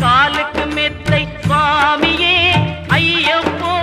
காலுக்கு மெத்தை சுவாமியே ஐயப்போ.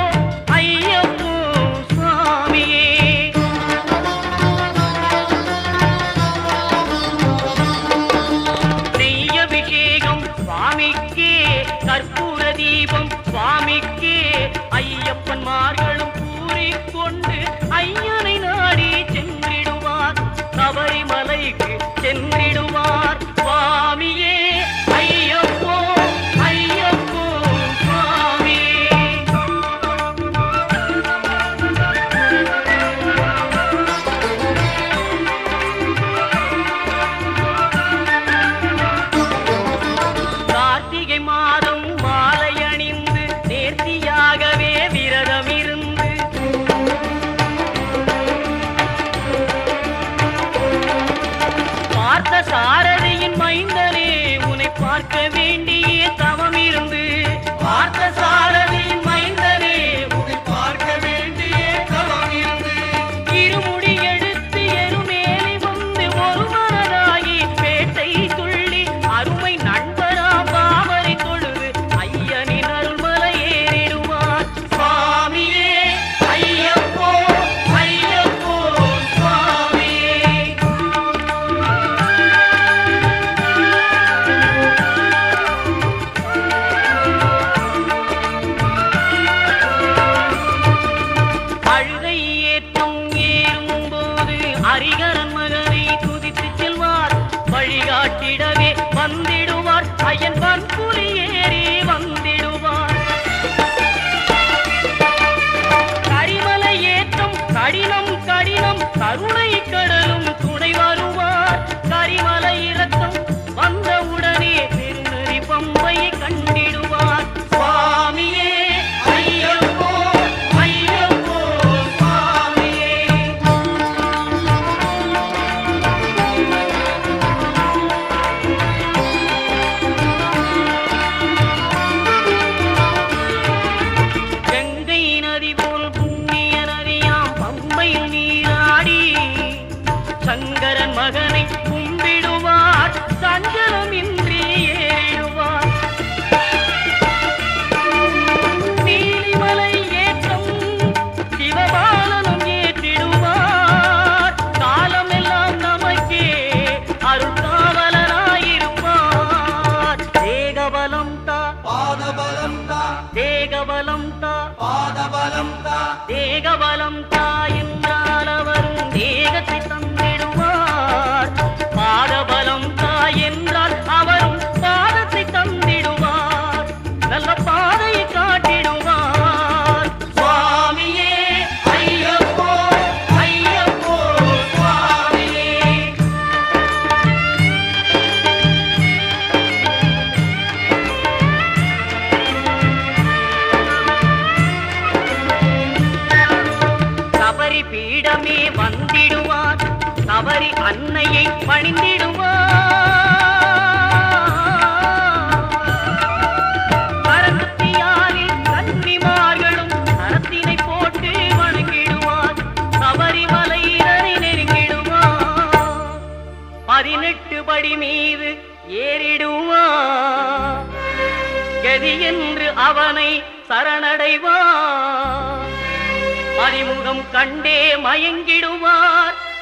horas. ஹரிகா thank you உன்னையை பணிந்திடுவோ பதினெட்டு படி மீது ஏறிடுவா கதி என்று அவனை சரணடைவான் அறிமுகம் கண்டே மயங்கிடுவார்.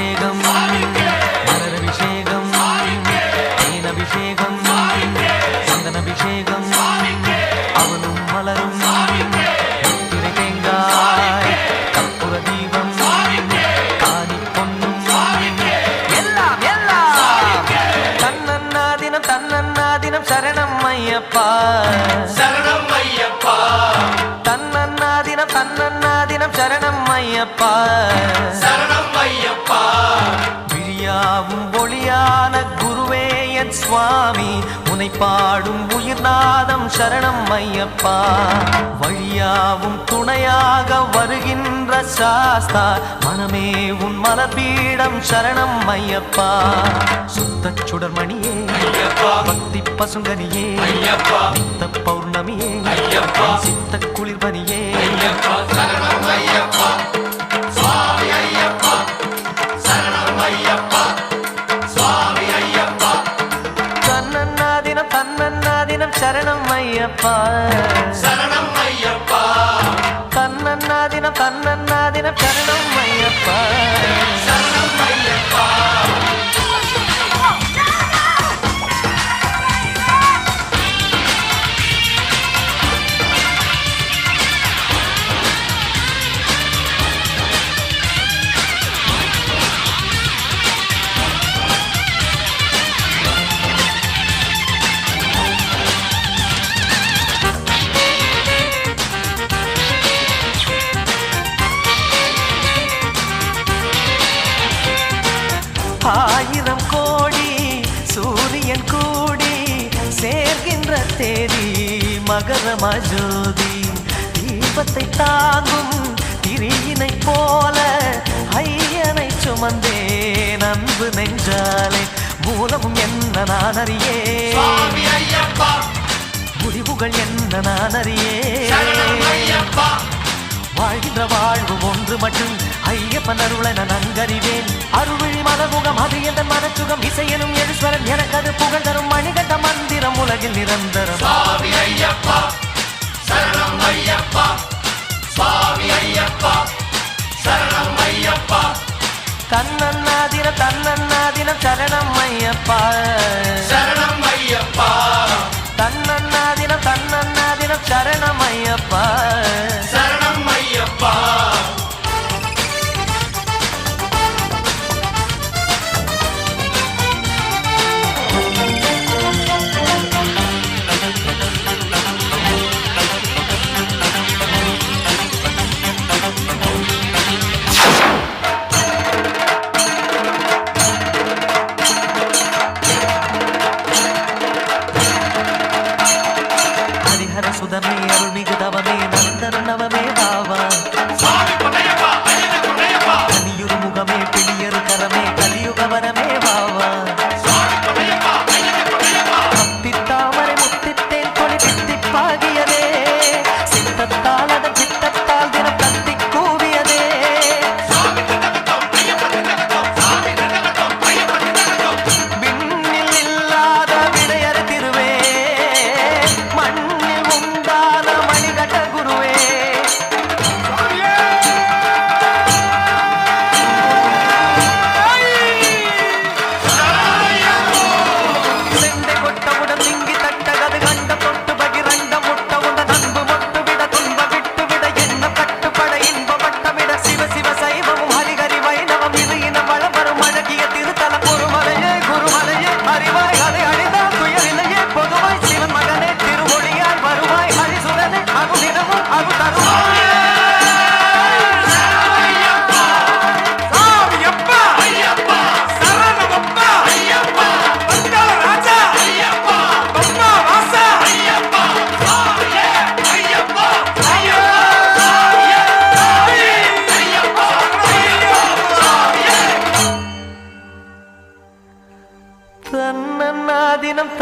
அபிஷேகம் உனை பாடும் உயிர்நாதம் சரணம் ஐயப்பா. வழியாவும் துணையாக வருகின்ற சாஸ்தா. மனமே உன் மலபீடம் சரணம் ஐயப்பா. சுத்த சுடர்மணியே பக்தி பசுங்கனியே நித்த பௌர்ணமியே. சித்த குளிர்பனியே மகர மஜோதி தீபத்தை தாங்கும் திரியினை போல ஐயனை சுமந்தேன் அன்பு நெஞ்சாலே. மூலமும் என்ன நான் அறியே முடிவுகள் என்ன நான் அறியே வாழ்கின்ற வாழ்வு ஒன்று மட்டும் ஐயப்பன் அருளை நான் நன்கறிவேன் அருள்விழி மலமுகம் அது எந்த மனச்சுகம் இசையனும் எழுஸ்வரன் எனக்கு அது புகழ் தரும். மணிகண்ட மந்திரம் உலகில் நிரந்தரம். சுவாமி ஐயப்பா சரணம் ஐயப்பா. சுவாமி ஐயப்பா சரணம் ஐயப்பா. தன்னன்னாதினம் தன்னன்னாதினம் சரணம் ஐயப்பா. சரணம் ஐயப்பா. தன்னன்னாதினம் தன்னன்னாதினம் சரணம் ஐயப்பா. சரணம் ஐயப்பா. ஹரிஹர அருள்மிகு தவமே நந்தன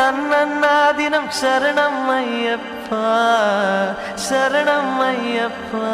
தன்னன்னாதினம் சரணம் ஐயப்பா சரணம் ஐயப்பா.